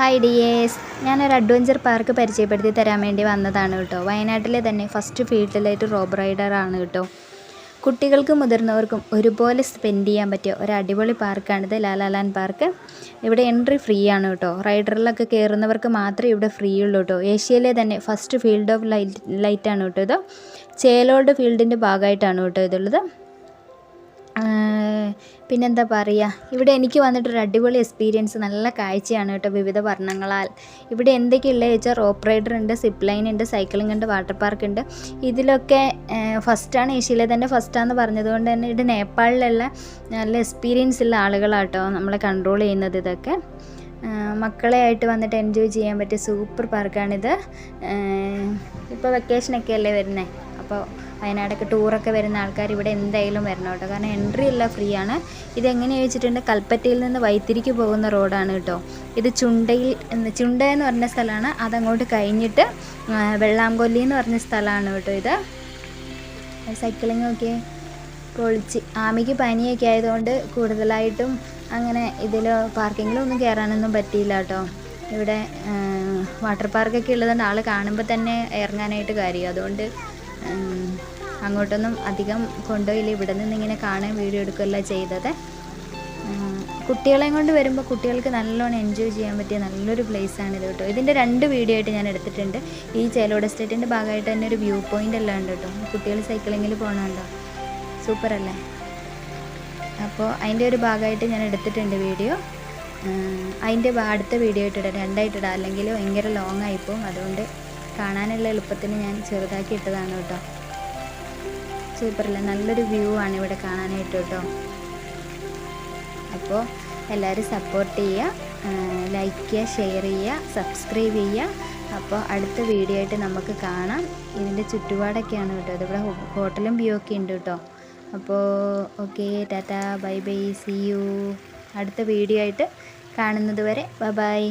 Hi ഡിയേസ് ഞാനൊരു adventure park പരിചയപ്പെടുത്തി തരാൻ വേണ്ടി വന്നതാണ് കേട്ടോ. വയനാട്ടിലെ തന്നെ ഫസ്റ്റ് ഫീൽഡിലായിട്ട് റോബ് റൈഡറാണ് കേട്ടോ. കുട്ടികൾക്കും മുതിർന്നവർക്കും ഒരുപോലെ സ്പെൻഡ് ചെയ്യാൻ പറ്റിയ ഒരു അടിപൊളി പാർക്കാണിത് ലാലാലാൻ പാർക്ക്. ഇവിടെ എൻട്രി ഫ്രീ ആണ് കേട്ടോ. റൈഡറിലൊക്കെ കയറുന്നവർക്ക് മാത്രമേ ഇവിടെ ഫ്രീ ഉള്ളൂ കേട്ടോ. ഏഷ്യയിലെ തന്നെ ഫസ്റ്റ് ഫീൽഡ് ഓഫ് ലൈറ്റ് ലൈറ്റാണ് കേട്ടോ ഇത്. ചേലോഡ് ഫീൽഡിന്റെ ഭാഗമായിട്ടാണ് കേട്ടോ ഇതുള്ളത്. പിന്നെന്താ പറയുക ഇവിടെ എനിക്ക് വന്നിട്ടൊരു അടിപൊളി എക്സ്പീരിയൻസ് നല്ല കാഴ്ചയാണ് കേട്ടോ വിവിധ വർണങ്ങളാൽ. ഇവിടെ എന്തൊക്കെയുള്ളത് വെച്ചാൽ റോപ്പ് റൈഡർ ഉണ്ട് സിപ്പ് ലൈൻ ഉണ്ട് സൈക്ലിംഗ് ഉണ്ട് വാട്ടർ പാർക്ക് ഉണ്ട്. ഇതിലൊക്കെ ഫസ്റ്റാണ് ഏഷ്യയിലെ തന്നെ ഫസ്റ്റാണെന്ന് പറഞ്ഞതുകൊണ്ട് തന്നെ ഇത് നേപ്പാളിലുള്ള നല്ല എക്സ്പീരിയൻസ് ഉള്ള ആളുകളാട്ടോ നമ്മളെ കൺട്രോൾ ചെയ്യുന്നത് ഇതൊക്കെ. മക്കളെ ആയിട്ട് വന്നിട്ട് എൻജോയ് ചെയ്യാൻ പറ്റിയ സൂപ്പർ പാർക്കാണിത് ഇപ്പോൾ വെക്കേഷനൊക്കെ അല്ലേ വരുന്നത് അപ്പോൾ വയനാടൊക്കെ ടൂറൊക്കെ വരുന്ന ആൾക്കാർ ഇവിടെ എന്തായാലും വരണം കേട്ടോ. കാരണം എൻട്രി എല്ലാം ഫ്രീ ആണ് ഇതെങ്ങനെ ചോദിച്ചിട്ടുണ്ട്? കൽപ്പറ്റയിൽ നിന്ന് വൈത്തിരിക്ക് പോകുന്ന റോഡാണ് കേട്ടോ. ഇത് ചുണ്ടയിൽ ചുണ്ട എന്ന് പറഞ്ഞ സ്ഥലമാണ്. അതങ്ങോട്ട് കഴിഞ്ഞിട്ട് വെള്ളാംകൊല്ലി എന്ന് പറഞ്ഞ സ്ഥലമാണ് കേട്ടോ ഇത്. സൈക്ലിംഗ് ഒക്കെ പൊളിച്ച് ആമിക്ക് പനിയൊക്കെ ആയതുകൊണ്ട് കൂടുതലായിട്ടും അങ്ങനെ ഇതിൽ പാർക്കിങ്ങിലൊന്നും കയറാനൊന്നും പറ്റിയില്ല കേട്ടോ. ഇവിടെ വാട്ടർ പാർക്കൊക്കെ ഉള്ളതുകൊണ്ട് ആൾ കാണുമ്പോൾ തന്നെ ഇറങ്ങാനായിട്ട് കാര്യം അതുകൊണ്ട് അങ്ങോട്ടൊന്നും അധികം കൊണ്ടുപോയില്ല. ഇവിടെ നിന്ന് ഇങ്ങനെ കാണാൻ വീഡിയോ എടുക്കുകയല്ല ചെയ്തത്. കുട്ടികളെയും കൊണ്ട് വരുമ്പോൾ കുട്ടികൾക്ക് നല്ലോണം എൻജോയ് ചെയ്യാൻ പറ്റിയ നല്ലൊരു പ്ലേസാണ് ഇത് കേട്ടോ. ഇതിന്റെ രണ്ട് വീഡിയോ ആയിട്ട് ഞാൻ എടുത്തിട്ടുണ്ട്. ഈ ചേലോട് എസ്റ്റേറ്റിന്റെ ഭാഗമായിട്ട് തന്നെ ഒരു വ്യൂ പോയിന്റ് എല്ലാം ഉണ്ട് കേട്ടോ. കുട്ടികൾ സൈക്ലിങ്ങിൽ പോകണുണ്ടോ സൂപ്പർ അല്ലേ? അപ്പോൾ അതിന്റെ ഒരു ഭാഗമായിട്ട് ഞാൻ എടുത്തിട്ടുണ്ട് വീഡിയോ അതിന്റെ അടുത്ത വീഡിയോ ഇട്ടിടാം രണ്ടായിട്ടിടാം അല്ലെങ്കിൽ ഭയങ്കര ലോങ് ആയിപ്പോവും അതുകൊണ്ട് കാണാനുള്ള എളുപ്പത്തിന് ഞാൻ ചെറുതാക്കി ഇട്ടതാണ് കേട്ടോ. സൂപ്പറല്ലേ? നല്ലൊരു വ്യൂ ആണ് ഇവിടെ കാണാനായിട്ട് കേട്ടോ. അപ്പോൾ എല്ലാവരും സപ്പോർട്ട് ചെയ്യുക ലൈക്ക് ചെയ്യുക ഷെയർ ചെയ്യുക സബ്സ്ക്രൈബ് ചെയ്യുക. അപ്പോൾ അടുത്ത വീഡിയോ ആയിട്ട് നമുക്ക് കാണാം. ഇതിന്റെ ചുറ്റുപാടൊക്കെയാണ് കേട്ടോ. ഇതിവിടെ ഹോട്ടലും വ്യൂ ഒക്കെ ഉണ്ട് കേട്ടോ. അപ്പോൾ okay tata bye bye see you അടുത്ത വീഡിയോ ആയിട്ട് കാണുന്നത് വരെ ബൈ ബൈ